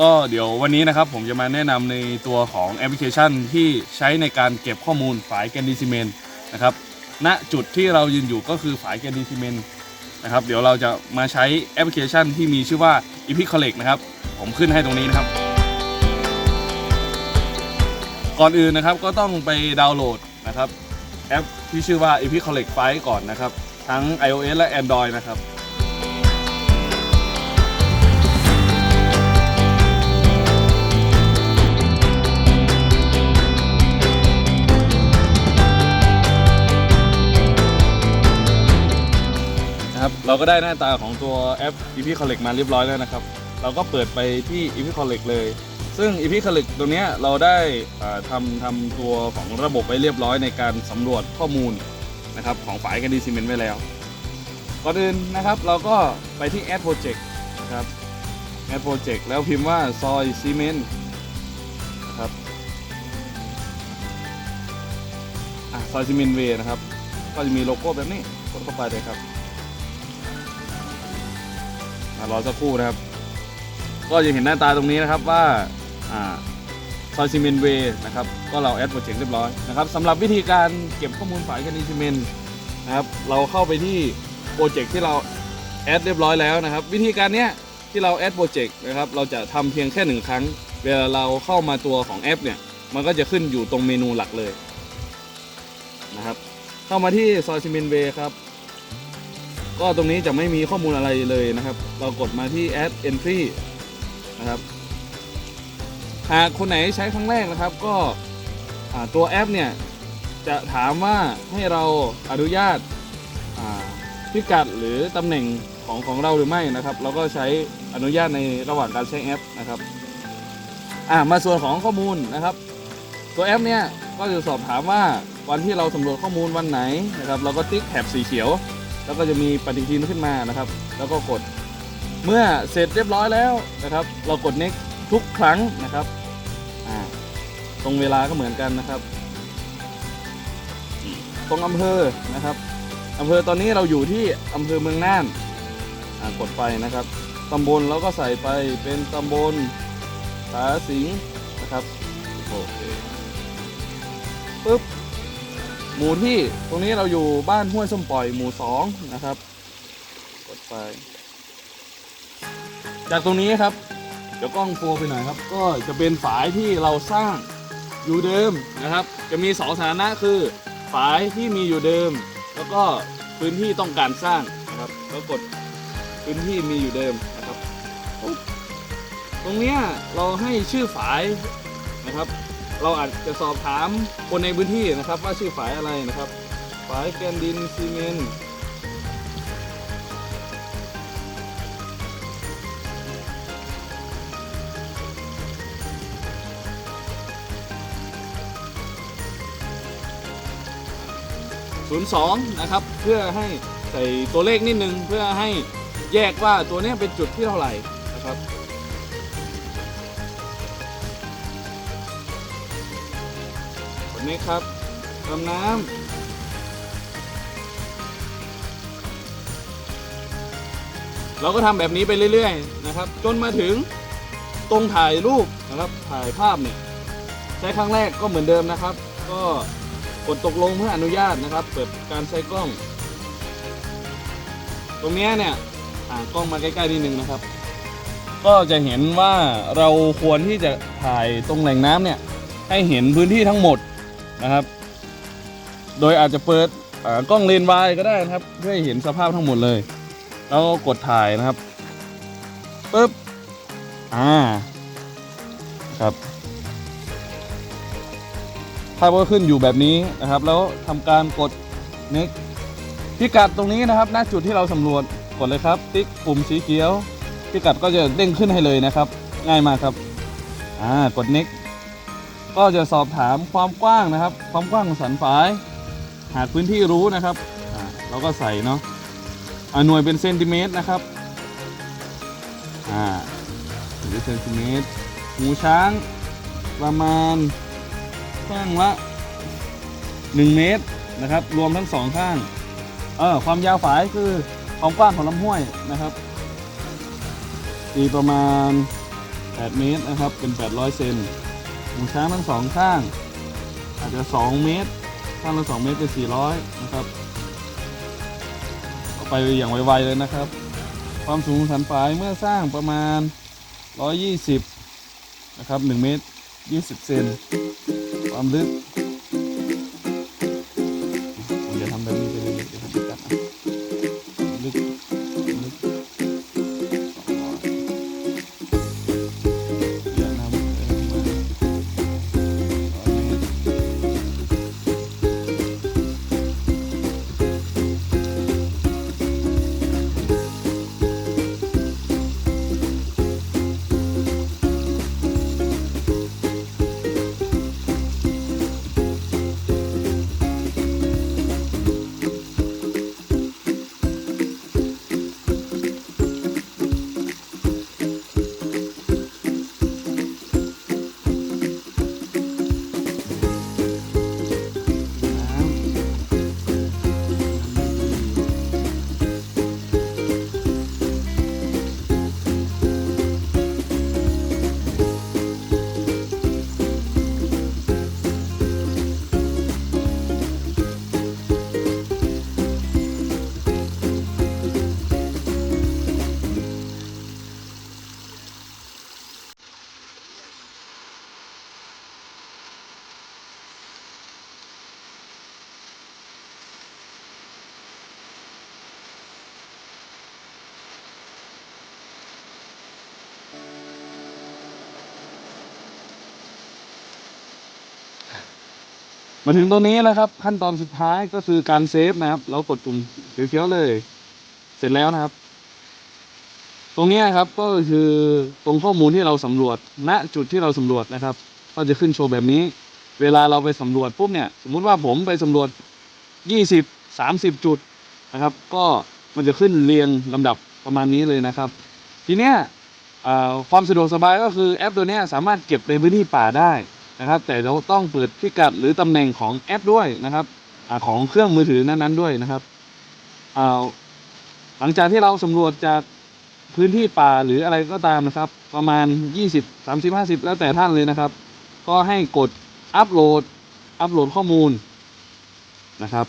ก็เดี๋ยววันนี้นะครับผมจะมาแนะนำในตัวของแอปพลิเคชันที่ใช้ในการเก็บข้อมูลฝายแกนดีซิเมนนะครับณจุดที่เรายืนอยู่ก็คือฝายแกนดีซิเมนนะครับเดี๋ยวเราจะมาใช้แอปพลิเคชันที่มีชื่อว่า e p i c o l l e c t นะครับ ผมขึ้นให้ตรงนี้นะครับ ก่อนอื่นนะครับก็ต้องไปดาวน์โหลดนะครับแอปที่ชื่อว่า e p i c o l l e c t ไฟก่อนนะครับ ทั้ง iOS และ Android นะครับ เราก็ได้หน้าตาของตัวแอป EP Collect มาเรียบร้อยแล้วนะครับ เราก็เปิดไปที่ EP Collect เลย ซึ่ง EP Collect ตรงนี้เราได้ทำทำตัวของระบบไว้เรียบร้อยในการสำรวจข้อมูลนะครับของฝายกันดีซีเมนต์ไว้แล้ว ก่อนอื่นนะครับเราก็ไปที่ Add Project นะครับ Add Project แล้วพิมพ์ว่าซอยซีเมนต์นะครับอซอยซีเมนต์เวนะครับ ก็จะมีโลโก้แบบนี้กดเข้าไปเลยครับ รอสักครู่นะครับ ก็จะเห็นหน้าตาตรงนี้นะครับว่าซอยซีเมนเวย์นะครับก็เราแอดโปรเจกต์เรียบร้อยนะครับสำหรับวิธีการเก็บข้อมูลฝายกันดีซีเมนนะครับเราเข้าไปที่โปรเจกต์ที่เราแอดเรียบร้อยแล้วนะครับ วิธีการเนี้ยที่เราแอดโปรเจกต์นะครับเราจะทำเพียงแค่หนึ่งครั้ง เวลาเราเข้ามาตัวของแอปเนี่ยมันก็จะขึ้นอยู่ตรงเมนูหลักเลยนะครับเข้ามาที่ซอยซีเมนเวย์ครับ ก็ตรงนี้จะไม่มีข้อมูลอะไรเลยนะครับ เรากดมาที่ add entry นะครับ หากคนไหนใช้ครั้งแรกนะครับ ก็ตัวแอปเนี่ย จะถามว่าให้เราอนุญาตพิกัดหรือตำแหน่งของของเราหรือไม่นะครับ เราก็ใช้อนุญาตในระหว่างการใช้แอปนะครับมาส่วนของข้อมูลนะครับ ตัวแอปเนี่ยก็จะสอบถามว่าวันที่เราสำรวจข้อมูลวันไหนนะครับ เราก็ติ๊กแถบสีเขียว แล้วก็จะมีปฏิทินขึ้นมานะครับ แล้วก็กดเมื่อเสร็จเรียบร้อยแล้วนะครับ เรากด next ทุกครั้งนะครับตรงเวลาก็เหมือนกันนะครับ ตรงอำเภอนะครับอำเภอตอนนี้เราอยู่ที่อำเภอเมืองน่านกดไปนะครับตำบลเราก็ใส่ไปเป็นตำบลสาสิงนะครับโอเคปึ๊บ หมู่ที่ตรงนี้เราอยู่บ้านห้วยส้มปล่อยหมู่สองนะครับกดไปจากตรงนี้ครับ เดี๋ยวกล้องโฟไปหน่อยครับ ก็จะเป็นฝายที่เราสร้างอยู่เดิมนะครับ จะมีสองสถานะคือฝายที่มีอยู่เดิม แล้วก็พื้นที่ต้องการสร้างนะครับแล้วกดพื้นที่มีอยู่เดิมนะครับ ตรงเนี้ยเราให้ชื่อฝายนะครับ เราอาจจะสอบถามคนในพื้นที่นะครับ ว่าชื่อฝายอะไรนะครับ ฝายแกนดินซีเมนต์ศูนย์สองนะครับ เพื่อให้ใส่ตัวเลขนิดนึง เพื่อให้แยกว่าตัวนี้เป็นจุดที่เท่าไหร่นะครับ นนี้ครับทำน้ำเราก็ทำแบบนี้ไปเรื่อย ๆ นะครับ จนมาถึงตรงถ่ายรูปนะครับ ถ่ายภาพเนี่ยใช้ครั้งแรกก็เหมือนเดิมนะครับ ก็กดตกลงเพื่ออนุญาตนะครับ เปิดการใช้กล้อง ตรงนี้เนี่ยอ่างกล้องมาใกล้ๆนิดนึงนะครับ ก็จะเห็นว่าเราควรที่จะถ่ายตรงแหล่งน้ำเนี่ยให้เห็นพื้นที่ทั้งหมด นะครับ โดยอาจจะเปิดกล้องเลนส์วายก็ได้นะครับ เพื่อให้เห็นสภาพทั้งหมดเลย แล้วก็กดถ่ายนะครับปึ๊บอ่าครับภาพก็ขึ้นอยู่แบบนี้นะครับ แล้วทำการกด next พิกัดตรงนี้นะครับณจุดที่เราสำรวจกดเลยครับ ติ๊กปุ่มสีเขียวพิกัดก็จะเด้งขึ้นให้เลยนะครับ ง่ายมากครับอ่ากด next ก็จะสอบถามความกว้างนะครับ ความกว้างของสันฝาย หากพื้นที่รู้นะครับเราก็ใส่เนาะอ่าหน่วยเป็นเซนติเมตรนะครับอ่าหรือเซนติเมตรหูช้างประมาณข้างละ1 เมตรนะครับ รวมทั้งสองข้างเออความยาวฝายคือความกว้างของลำห้วยนะครับตีประมาณ 8 เมตรนะครับ เป็น 800 เซน หูช้างทั้งสองข้าง อาจจะ 2 เมตร ข้างละ2เมตรเป็น 400 นะครับเอาไปอย่างไวๆเลยนะครับ ความสูงสันฝายเมื่อสร้างประมาณ 120 นะครับ 1 เมตร 20 เซน ความลึก มาถึงตรงนี้แล้วครับ ขั้นตอนสุดท้ายก็คือการเซฟนะครับ เรากดปุ่มเขียวๆเลย เสร็จแล้วนะครับ ตรงนี้ครับก็คือตรงข้อมูลที่เราสำรวจ ณจุดที่เราสำรวจนะครับ ก็จะขึ้นโชว์แบบนี้ เวลาเราไปสำรวจปุ๊บเนี่ย สมมุติว่าผมไปสำรวจ 20 30 จุดนะครับ ก็มันจะขึ้นเรียงลำดับประมาณนี้เลยนะครับ ทีเนี้ยความสะดวกสบายก็คือแอปตัวนี้สามารถเก็บในพื้นที่ป่าได้ นะครับ แต่เราต้องเปิดพิกัดหรือตำแหน่งของแอปด้วยนะครับอของเครื่องมือถือนั้นๆด้วยนะครับหลังจากที่เราสำรวจจากพื้นที่ป่าหรืออะไรก็ตามนะครับ ประมาณ 20 30 50 แล้วแต่ท่านเลยนะครับ ก็ให้กดอัปโหลด อัปโหลดข้อมูลนะครับ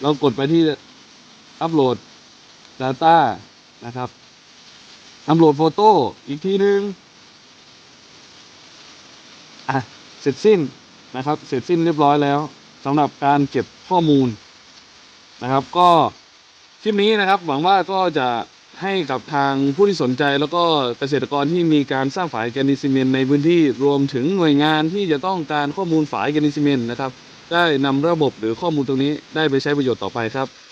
เรากดไปที่อัปโหลด Data นะครับอัปโหลดโฟโต้อีกทีนึง อะเสร็จสิ้นนะครับ เสร็จสิ้นเรียบร้อยแล้วสำหรับการเก็บข้อมูลนะครับ ก็คลิปนี้นะครับ หวังว่าก็จะให้กับทางผู้ที่สนใจแล้วก็เกษตรกรที่มีการสร้างฝายแกนิซิเมนในพื้นที่รวมถึงหน่วยงานที่จะต้องการข้อมูลฝายแกนิซิเมนนะครับ ได้นำระบบหรือข้อมูลตรงนี้ได้ไปใช้ประโยชน์ต่อไปครับ